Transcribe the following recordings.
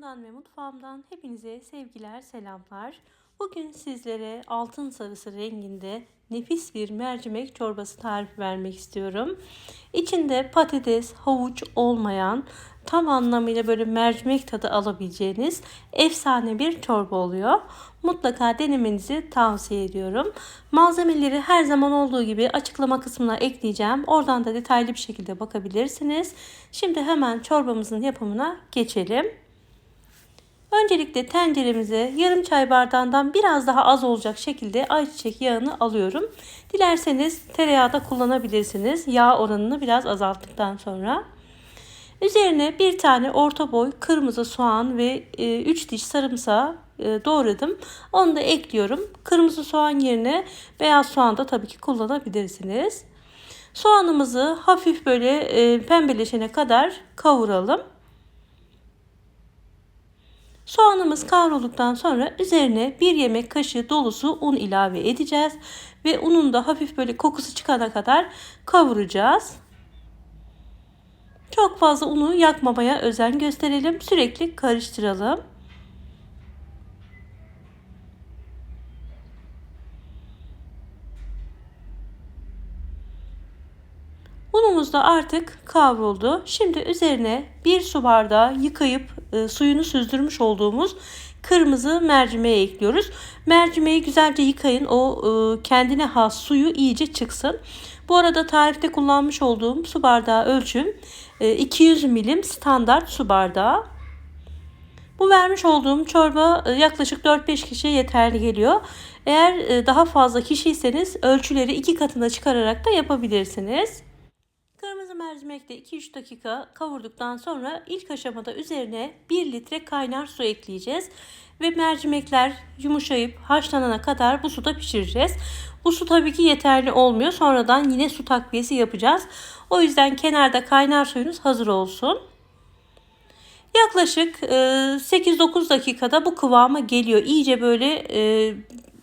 Kanalımdan ve mutfağımdan hepinize sevgiler, selamlar. Bugün sizlere altın sarısı renginde nefis bir mercimek çorbası tarifi vermek istiyorum. İçinde patates, havuç olmayan, tam anlamıyla böyle mercimek tadı alabileceğiniz efsane bir çorba oluyor. Mutlaka denemenizi tavsiye ediyorum. Malzemeleri her zaman olduğu gibi açıklama kısmına ekleyeceğim. Oradan da detaylı bir şekilde bakabilirsiniz. Şimdi hemen çorbamızın yapımına geçelim. Öncelikle tenceremize yarım çay bardağından biraz daha az olacak şekilde ayçiçek yağını alıyorum. Dilerseniz tereyağı da kullanabilirsiniz. Yağ oranını biraz azalttıktan sonra. Üzerine bir tane orta boy kırmızı soğan ve 3 e, diş sarımsağı e, doğradım. Onu da ekliyorum. Kırmızı soğan yerine beyaz soğan da tabii ki kullanabilirsiniz. Soğanımızı hafif böyle e, pembeleşene kadar kavuralım. Soğanımız kavrulduktan sonra üzerine bir yemek kaşığı dolusu un ilave edeceğiz. Ve unun da hafif böyle kokusu çıkana kadar kavuracağız. Çok fazla unu yakmamaya özen gösterelim. Sürekli karıştıralım. Unumuz da artık kavruldu. Şimdi üzerine bir su bardağı yıkayıp e, suyunu süzdürmüş olduğumuz kırmızı mercimeği ekliyoruz. Mercimeği güzelce yıkayın. O e, kendine has suyu iyice çıksın. Bu arada tarifte kullanmış olduğum su bardağı ölçüm e, 200 milim standart su bardağı. Bu vermiş olduğum çorba e, yaklaşık 4-5 kişiye yeterli geliyor. Eğer e, daha fazla kişiyseniz ölçüleri iki katına çıkararak da yapabilirsiniz. Kırmızı mercimekle 2-3 dakika kavurduktan sonra ilk aşamada üzerine 1 litre kaynar su ekleyeceğiz. Ve mercimekler yumuşayıp haşlanana kadar bu suda pişireceğiz. Bu su tabii ki yeterli olmuyor. Sonradan yine su takviyesi yapacağız. O yüzden kenarda kaynar suyunuz hazır olsun. Yaklaşık 8-9 dakikada bu kıvama geliyor. İyice böyle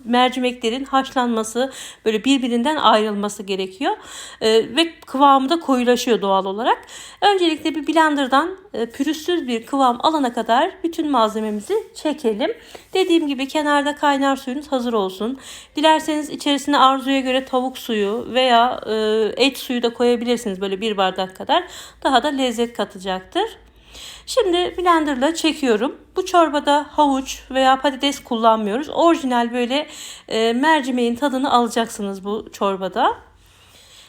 mercimeklerin haşlanması böyle birbirinden ayrılması gerekiyor. E, ve kıvamı da koyulaşıyor doğal olarak. Öncelikle bir blenderdan e, pürüzsüz bir kıvam alana kadar bütün malzememizi çekelim. Dediğim gibi kenarda kaynar suyunuz hazır olsun. Dilerseniz içerisine arzuya göre tavuk suyu veya e, et suyu da koyabilirsiniz böyle bir bardak kadar. Daha da lezzet katacaktır. Şimdi blenderla çekiyorum. Bu çorbada havuç veya patates kullanmıyoruz. Orijinal böyle e, mercimeğin tadını alacaksınız bu çorbada.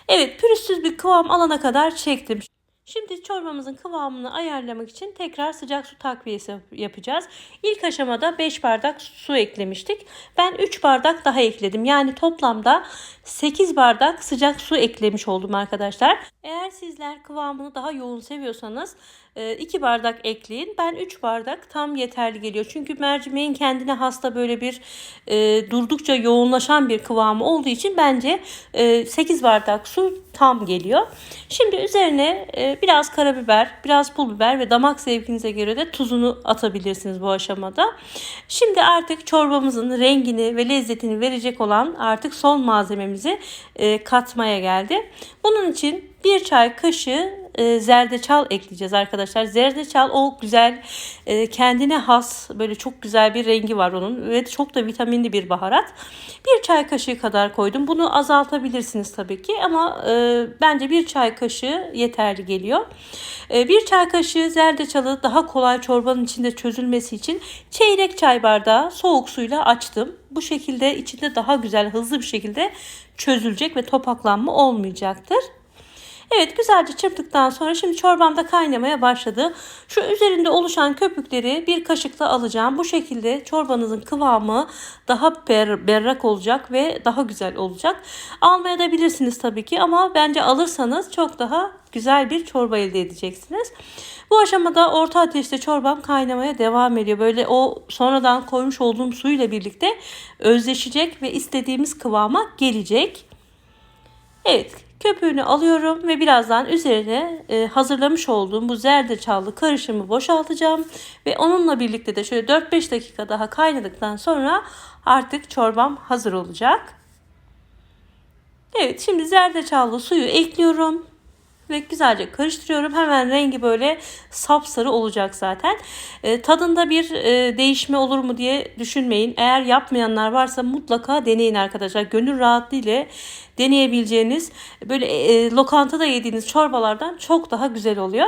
Evet pürüzsüz bir kıvam alana kadar çektim. Şimdi çorbamızın kıvamını ayarlamak için tekrar sıcak su takviyesi yapacağız. İlk aşamada 5 bardak su eklemiştik. Ben 3 bardak daha ekledim. Yani toplamda 8 bardak sıcak su eklemiş oldum arkadaşlar. Eğer sizler kıvamını daha yoğun seviyorsanız 2 e, bardak ekleyin. Ben 3 bardak tam yeterli geliyor. Çünkü mercimeğin kendine hasta böyle bir e, durdukça yoğunlaşan bir kıvamı olduğu için bence e, 8 bardak su tam geliyor. Şimdi üzerine e, biraz karabiber, biraz pul biber ve damak zevkinize göre de tuzunu atabilirsiniz bu aşamada. Şimdi artık çorbamızın rengini ve lezzetini verecek olan artık son malzememizi e, katmaya geldi. Bunun için bir çay kaşığı e, zerdeçal ekleyeceğiz arkadaşlar. Zerdeçal o güzel e, kendine has böyle çok güzel bir rengi var onun ve çok da vitaminli bir baharat. Bir çay kaşığı kadar koydum. Bunu azaltabilirsiniz tabii ki ama e, bence bir çay kaşığı yeterli geliyor. Bir çay kaşığı zerdeçalı daha kolay çorbanın içinde çözülmesi için çeyrek çay bardağı soğuk suyla açtım. Bu şekilde içinde daha güzel hızlı bir şekilde çözülecek ve topaklanma olmayacaktır. Evet güzelce çırptıktan sonra şimdi çorbam da kaynamaya başladı. Şu üzerinde oluşan köpükleri bir kaşıkla alacağım. Bu şekilde çorbanızın kıvamı daha ber, berrak olacak ve daha güzel olacak. Almaya da bilirsiniz tabii ki ama bence alırsanız çok daha güzel bir çorba elde edeceksiniz. Bu aşamada orta ateşte çorbam kaynamaya devam ediyor. Böyle o sonradan koymuş olduğum suyla birlikte özleşecek ve istediğimiz kıvama gelecek. Evet Köpüğünü alıyorum ve birazdan üzerine e, hazırlamış olduğum bu zerdeçallı karışımı boşaltacağım. Ve onunla birlikte de şöyle 4-5 dakika daha kaynadıktan sonra artık çorbam hazır olacak. Evet şimdi zerdeçallı suyu ekliyorum. Ve güzelce karıştırıyorum. Hemen rengi böyle sapsarı olacak zaten. E, tadında bir e, değişme olur mu diye düşünmeyin. Eğer yapmayanlar varsa mutlaka deneyin arkadaşlar. Gönül rahatlığıyla deneyebileceğiniz böyle e, lokantada yediğiniz çorbalardan çok daha güzel oluyor.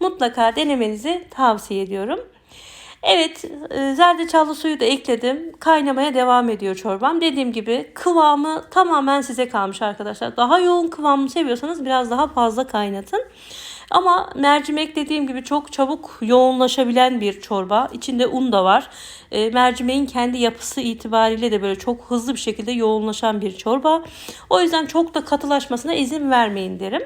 Mutlaka denemenizi tavsiye ediyorum. Evet, e, zerdeçallı suyu da ekledim. Kaynamaya devam ediyor çorbam. Dediğim gibi kıvamı tamamen size kalmış arkadaşlar. Daha yoğun kıvamını seviyorsanız biraz daha fazla kaynatın. Ama mercimek dediğim gibi çok çabuk yoğunlaşabilen bir çorba. İçinde un da var. E, mercimeğin kendi yapısı itibariyle de böyle çok hızlı bir şekilde yoğunlaşan bir çorba. O yüzden çok da katılaşmasına izin vermeyin derim.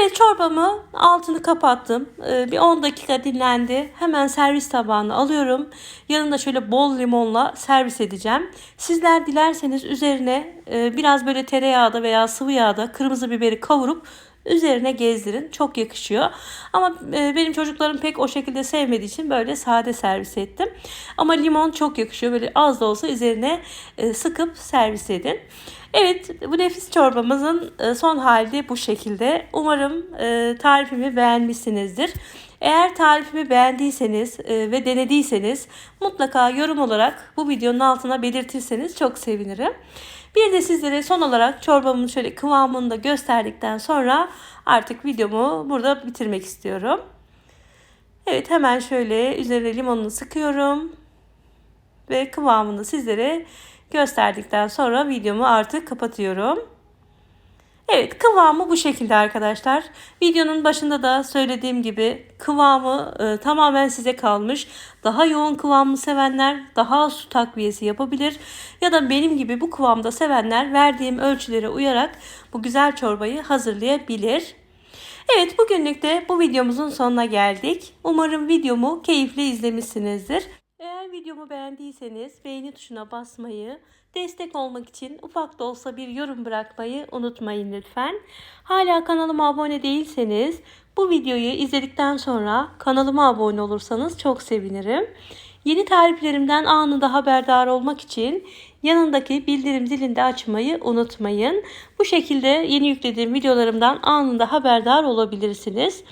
Evet çorbamı altını kapattım. Ee, bir 10 dakika dinlendi. Hemen servis tabağına alıyorum. Yanında şöyle bol limonla servis edeceğim. Sizler dilerseniz üzerine e, biraz böyle tereyağda veya sıvı yağda kırmızı biberi kavurup üzerine gezdirin. Çok yakışıyor. Ama e, benim çocuklarım pek o şekilde sevmediği için böyle sade servis ettim. Ama limon çok yakışıyor. Böyle az da olsa üzerine e, sıkıp servis edin. Evet bu nefis çorbamızın e, son hali bu şekilde. Umarım tarifimi beğenmişsinizdir. Eğer tarifimi beğendiyseniz e, ve denediyseniz mutlaka yorum olarak bu videonun altına belirtirseniz çok sevinirim. Bir de sizlere son olarak çorbamın şöyle kıvamını da gösterdikten sonra artık videomu burada bitirmek istiyorum. Evet hemen şöyle üzerine limonunu sıkıyorum. Ve kıvamını sizlere gösterdikten sonra videomu artık kapatıyorum. Evet kıvamı bu şekilde arkadaşlar. Videonun başında da söylediğim gibi kıvamı e, tamamen size kalmış. Daha yoğun kıvamı sevenler daha az su takviyesi yapabilir. Ya da benim gibi bu kıvamda sevenler verdiğim ölçülere uyarak bu güzel çorbayı hazırlayabilir. Evet bugünlük de bu videomuzun sonuna geldik. Umarım videomu keyifle izlemişsinizdir. Videomu beğendiyseniz beğeni tuşuna basmayı, destek olmak için ufak da olsa bir yorum bırakmayı unutmayın lütfen. Hala kanalıma abone değilseniz bu videoyu izledikten sonra kanalıma abone olursanız çok sevinirim. Yeni tariflerimden anında haberdar olmak için yanındaki bildirim zilini açmayı unutmayın. Bu şekilde yeni yüklediğim videolarımdan anında haberdar olabilirsiniz.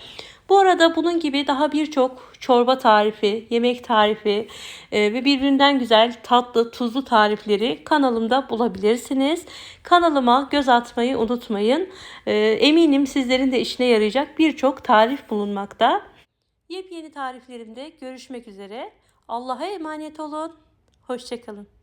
Bu arada bunun gibi daha birçok çorba tarifi, yemek tarifi e, ve birbirinden güzel tatlı, tuzlu tarifleri kanalımda bulabilirsiniz. Kanalıma göz atmayı unutmayın. E, eminim sizlerin de işine yarayacak birçok tarif bulunmakta. Yepyeni tariflerimde görüşmek üzere. Allah'a emanet olun. Hoşçakalın.